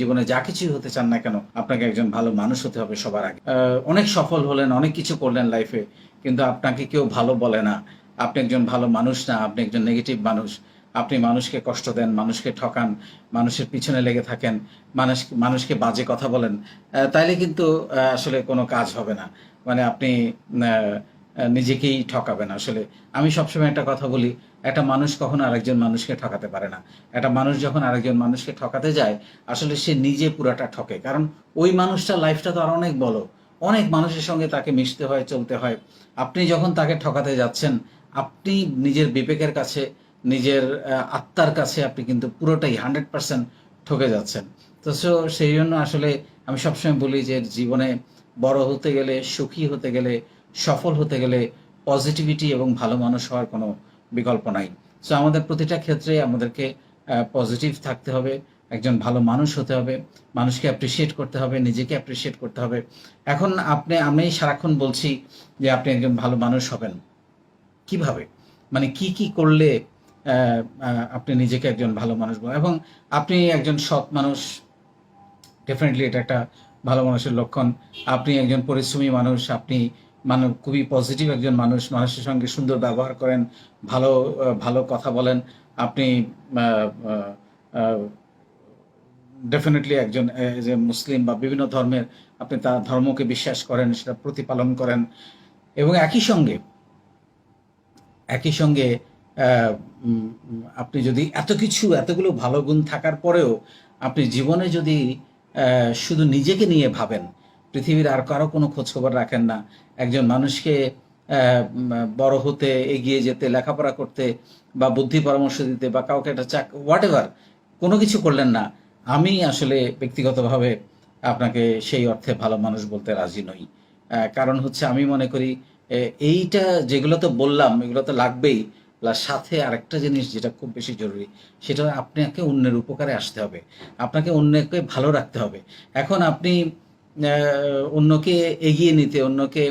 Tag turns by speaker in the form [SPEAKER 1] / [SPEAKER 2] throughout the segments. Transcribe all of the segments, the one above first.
[SPEAKER 1] জীবনে যা কিছু হতে চান না কেন, আপনাকে একজন ভালো মানুষ হতে হবে সবার আগে। অনেক সফল হলেন, অনেক কিছু করলেন লাইফে কিন্তু আপনাকে কেউ ভালো বলে না। আপনি একজন ভালো মানুষ না, আপনি একজন নেগেটিভ মানুষ। আপনি মানুষকে কষ্ট দেন, মানুষকে ঠকান, মানুষের পিছনে লেগে থাকেন, মানুষ মানুষকে বাজে কথা বলেন। তাইলে কিন্তু আসলে কোনো কাজ হবে না। মানে আপনি নিজেকেই ঠকাবেন আসলে আমি সবসময় একটা কথা বলি, একটা মানুষ কখনো আরেকজন মানুষকে ঠকাতে পারে না। একটা মানুষ যখন আরেকজন মানুষকে ঠকাতে যায়, আসলে সে নিজে পুরাটা ঠকে। কারণ ওই মানুষটা লাইফটা তো আর অনেক বড়। অনেক মানুষের সঙ্গে তাকে মিশতে হয়, চলতে হয়। আপনি যখন তাকে ঠকাতে যাচ্ছেন, আপনি নিজের বিবেকের কাছে, নিজের আত্মার কাছে আপনি কিন্তু পুরোটাই হান্ড্রেড পার্সেন্ট ঠকে যাচ্ছেন। তো সো, সেই জন্য আসলে আমি সবসময় বলি যে জীবনে বড় হতে গেলে, সুখী হতে গেলে সফল হতে গেলে পজিটিভিটি এবং ভালো মানুষ হওয়ার কোনো বিকল্প নাই। সো আমাদের প্রতিটা ক্ষেত্রে আমাদেরকে পজিটিভ থাকতে হবে, একজন ভালো মানুষ হতে হবে, মানুষকে অ্যাপ্রিসিয়েট করতে হবে, নিজেকে অ্যাপ্রিসিয়েট করতে হবে। এখন আপনি, আমি সারাক্ষণ বলছি যে আপনি একজন ভালো মানুষ হবেন। কীভাবে? মানে কি কি করলে আপনি নিজেকে একজন ভালো মানুষ বলেন? এবং আপনি একজন সৎ মানুষ ডেফিনেটলি এটা একটা ভালো মানুষের লক্ষণ। আপনি একজন পরিশ্রমী মানুষ, আপনি মানে খুবই পজিটিভ একজন মানুষ, মানুষের সঙ্গে সুন্দর ব্যবহার করেন, ভালো ভালো কথা বলেন। আপনি ডেফিনেটলি একজন যে মুসলিম বা বিভিন্ন ধর্মের আপনি তার ধর্মকে বিশ্বাস করেন, সেটা প্রতিপালন করেন। এবং একই সঙ্গে একই সঙ্গে আপনি যদি এত কিছু, এতগুলো ভালো গুণ থাকার পরেও আপনি জীবনে যদি শুধু নিজেকে নিয়ে ভাবেন পৃথিবীর আর কারও কোনো খোঁজখবর রাখেন না। একজন মানুষকে বড় হতে, এগিয়ে যেতে, লেখাপড়া করতে বা বুদ্ধি পরামর্শ দিতে বা কাউকে একটা চাক হোয়াট এভার কোনো কিছু করলেন না। আমি আসলে ব্যক্তিগতভাবে আপনাকে সেই অর্থে ভালো মানুষ বলতে রাজি নই। কারণ হচ্ছে আমি মনে করি এইটা যেগুলো তো বললাম, এগুলো তো লাগবেই। প্লাস সাথে আরেকটা জিনিস যেটা খুব বেশি জরুরি, সেটা আপনাকে অন্যের উপকারে আসতে হবে। আপনাকে অন্যকে ভালো রাখতে হবে। এখন আপনি অন্যকে এগিয়ে নিতে, অন্যকে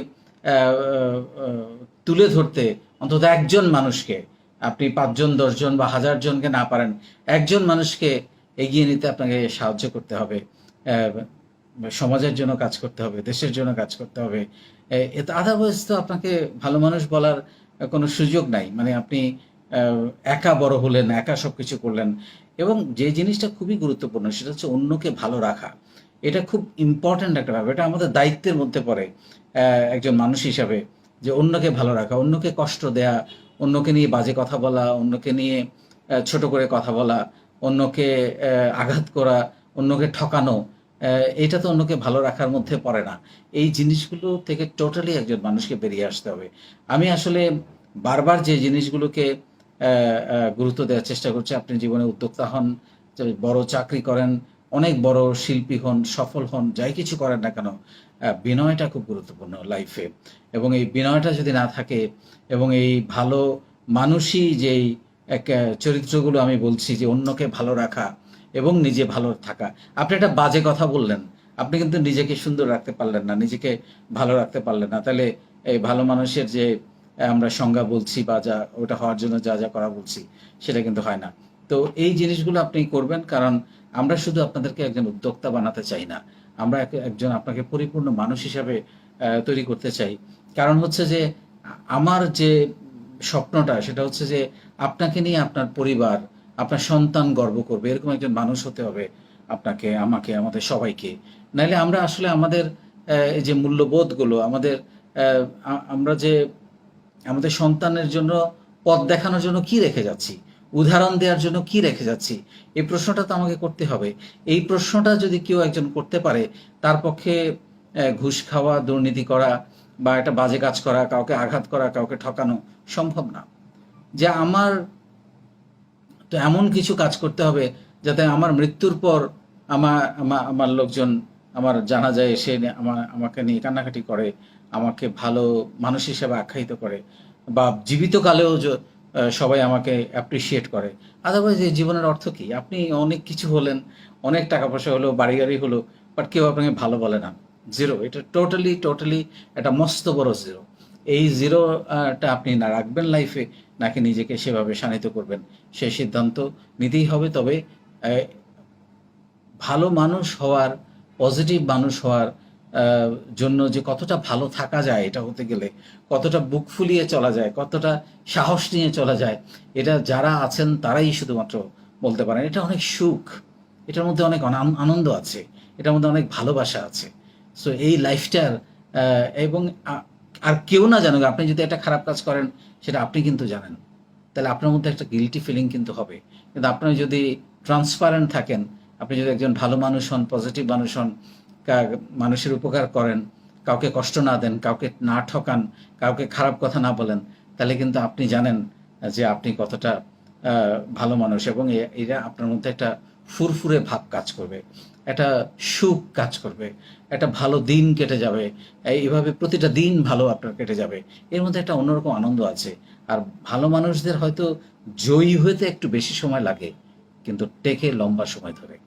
[SPEAKER 1] তুলে ধরতে, অন্তত একজন মানুষকে, আপনি পাঁচজন, দশজন বা হাজার জনকে না পারেন, একজন মানুষকে এগিয়ে নিতে আপনাকে সাহায্য করতে হবে। সমাজের জন্য কাজ করতে হবে, দেশের জন্য কাজ করতে হবে। এতে আদারওয়াইজ তো আপনাকে ভালো মানুষ বলার কোনো সুযোগ নাই। মানে আপনি একা বড় হলেন, একা সব কিছু করলেন। এবং যে জিনিসটা খুবই গুরুত্বপূর্ণ, সেটা হচ্ছে অন্যকে ভালো রাখা। এটা খুব ইম্পর্ট্যান্ট একটা ব্যাপার এটা আমাদের দায়িত্বের মধ্যে পড়ে একজন মানুষ হিসাবে যে অন্যকে ভালো রাখা, অন্যকে কষ্ট দেয়া, অন্যকে নিয়ে বাজে কথা বলা, অন্যকে নিয়ে ছোট করে কথা বলা, অন্যকে আঘাত করা, অন্যকে ঠকানো এটা তো অন্যকে ভালো রাখার মধ্যে পড়ে না। এই জিনিসগুলো থেকে টোটালি একজন মানুষকে বেরিয়ে আসতে হবে। আমি আসলে বারবার যে জিনিসগুলোকে গুরুত্ব দেওয়ার চেষ্টা করছি, আপনি জীবনে উদ্যোক্তা হন বড় চাকরি করেন অনেক বড় শিল্পী হন, সফল হন, যাই কিছু করেন না কেন বিনয়টা খুব গুরুত্বপূর্ণ লাইফে এবং এই বিনয়টা যদি না থাকে, এবং এই ভালো মানুষই যেই এক চরিত্রগুলো আমি বলছি যে অন্যকে ভালো রাখা এবং নিজে ভালো থাকা। আপনি একটা বাজে কথা বললেন, আপনি কিন্তু নিজেকে সুন্দর রাখতে পারলেন না, নিজেকে ভালো রাখতে পারলেন না। তাহলে এই ভালো মানুষের যে আমরা সংজ্ঞা বলছি বা যা, ওটা হওয়ার জন্য যা যা করা বলছি, সেটা কিন্তু হয় না। তো এই জিনিসগুলো আপনি করবেন, কারণ আমরা শুধু আপনাদেরকে একজন উদ্যোক্তা বানাতে চাই না। আমরা একজন আপনাকে পরিপূর্ণ মানুষ হিসাবে তৈরি করতে চাই। কারণ হচ্ছে যে, আমার যে স্বপ্নটা, সেটা হচ্ছে যে, আপনাকে নিয়ে আপনার পরিবার, আপনার সন্তান গর্ব করবে। এরকম একজন মানুষ হতে হবে আপনাকে, আমাকে, আমাদের সবাইকে। নাইলে আমরা আসলে আমাদের এই যে মূল্যবোধগুলো, আমাদের আমরা যে, আমাদের সন্তানের জন্য পথ দেখানোর জন্য কি রেখে যাচ্ছি? উদাহরণ দেওয়ার জন্য কি রেখে যাচ্ছি? এই প্রশ্নটা তো আমাকে করতে হবে। এই প্রশ্নটা যদি কেউ একজন করতে পারে তার পক্ষে ঘুষ খাওয়া দুর্নীতি করা বা একটা বাজে কাজ করা কাউকে আঘাত করা কাউকে ঠকানো সম্ভব না। যে আমার তো এমন কিছু কাজ করতে হবে যাতে আমার মৃত্যুর পর আমার আমার লোকজন আমার জানা যায় এসে আমার আমাকে নিয়ে কান্নাকাটি করে আমাকে ভালো মানুষ হিসেবে আখ্যায়িত করে বা জীবিত কালেও য- আহ, সবাই আমাকে অ্যাপ্রিসিয়েট করে। আদারওয়াইজ এই জীবনের অর্থ কি? আপনি অনেক কিছু হলেন, অনেক টাকা পয়সা হলো বাড়ি গাড়ি হলো বাট কেউ আপনাকে ভালো বলে না। জিরো এটা টোটালি টোটালি একটা মস্ত বড় জিরো এই জিরোটা আপনি না রাখবেন লাইফে নাকি নিজেকে সেভাবে শানিত করবেন? সেই সিদ্ধান্ত নিতেই হবে, তবে ভালো মানুষ হওয়ার পজিটিভ মানুষ হওয়ার জন্য যে কতটা ভালো থাকা যায় এটা হতে গেলে, কতটা বুক ফুলিয়ে চলা যায়, কতটা সাহস নিয়ে চলা যায়, এটা যারা আছেন তারাই শুধুমাত্র বলতে পারেন। এটা অনেক সুখ, এটার মধ্যে অনেক আনন্দ- আছে, এটার মধ্যে অনেক ভালোবাসা আছে। সো এই লাইফটার এবং আর কেউ না জানুক, আপনি যদি একটা খারাপ কাজ করেন, সেটা আপনি কিন্তু জানেন। তাহলে আপনার মধ্যে একটা গিলটি ফিলিং কিন্তু হবে। কিন্তু আপনি যদি ট্রান্সপারেন্ট থাকেন, আপনি যদি একজন ভালো মানুষ হন পজিটিভ মানুষ হন মানুষের উপকার করেন, কাউকে কষ্ট না দেন, কাউকে না ঠকান, কাউকে খারাপ কথা না বলেন, তাহলে কিন্তু আপনি জানেন যে আপনি কতটা ভালো মানুষ এবং এরা আপনার মধ্যে একটা ফুরফুরে ভাব কাজ করবে, একটা সুখ কাজ করবে, একটা ভালো দিন কেটে যাবে এই- এইভাবে প্রতিটা দিন ভালো আপনার কেটে যাবে, এর মধ্যে একটা অন্যরকম আনন্দ আছে, আর ভালো মানুষদের হয়তো জয়ী হতে একটু বেশি সময় লাগে, কিন্তু টেকে লম্বা সময় ধরে।